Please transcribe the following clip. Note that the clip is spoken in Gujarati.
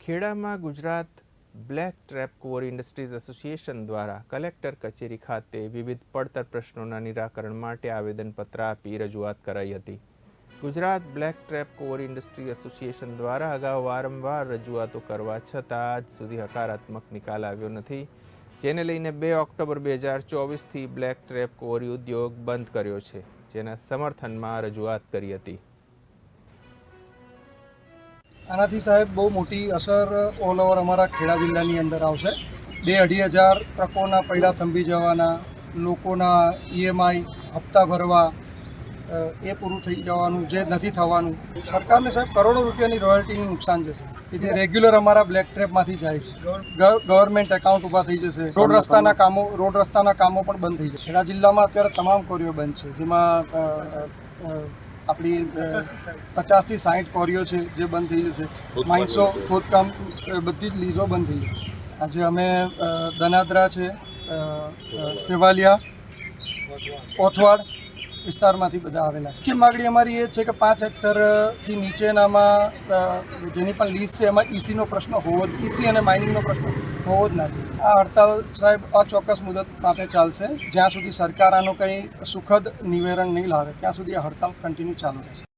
ખેડામાં Gujarat black trap quarry industries association દ્વારા કલેક્ટર કચેરી ખાતે વિવિધ પડતર પ્રશ્નોના નિરાકરણ માટે આવેદનપત્ર આપી રજૂઆત કરાઈ હતી. Gujarat black trap quarry industry association દ્વારા અગાઉ વારંવાર રજૂઆતો કરવા છતાં આજ સુધી હકારાત્મક નિકાલ આવ્યો નથી, જેને લઈને બે ઓક્ટોબર બે હજાર ચોવીસથી બ્લેક ટ્રેપ કોરી ઉદ્યોગ બંધ કર્યો છે, જેના સમર્થનમાં રજૂઆત કરી હતી. આનાથી સાહેબ બહુ મોટી અસર ઓલ ઓવર અમારા ખેડા જિલ્લાની અંદર આવશે. બે અઢી હજાર ટ્રકોના પૈડા થંભી જવાના લોકોના ઈએમઆઈ હપ્તા ભરવા એ પૂરું થઈ જવાનું જે નથી થવાનું. સરકારને સાહેબ કરોડો રૂપિયાની રોયલ્ટીનું નુકસાન જશે કે જે રેગ્યુલર અમારા બ્લેક ટ્રેપમાંથી જાય છે. ગવર્મેન્ટ એકાઉન્ટ ઊભા થઈ જશે. રોડ રસ્તાના કામો રોડ રસ્તાના કામો પણ બંધ થઈ જશે. ખેડા જિલ્લામાં અત્યારે તમામ કોરીઓ બંધ છે જેમાં આપણી પચાસથી સાઠ. કોરીઓ છે જે બંધ થઈ જશે. માઇન્સો ખોદકામ બધી જ લીઝો બંધ થઈ જશે. આજે અમે દનાદરા છે સેવાલિયા કોથવાડ વિસ્તારમાંથી બધા આવેલા છે. માગણી અમારી એ છે કે પાંચ હેક્ટરથી નીચેનામાં જેની પણ લીઝ છે એમાં ઈસીનો પ્રશ્ન હોવો જ ઈસી અને માઇનિંગનો પ્રશ્ન હોવો જ નથી આ હડતાલ સાહેબ અચોક્કસ મુદત માટે ચાલશે. જ્યાં સુધી સરકાર આનું કંઈ સુખદ નિવેરણ નહીં લાવે, ત્યાં સુધી આ હડતાલ કન્ટિન્યુ ચાલુ રહેશે.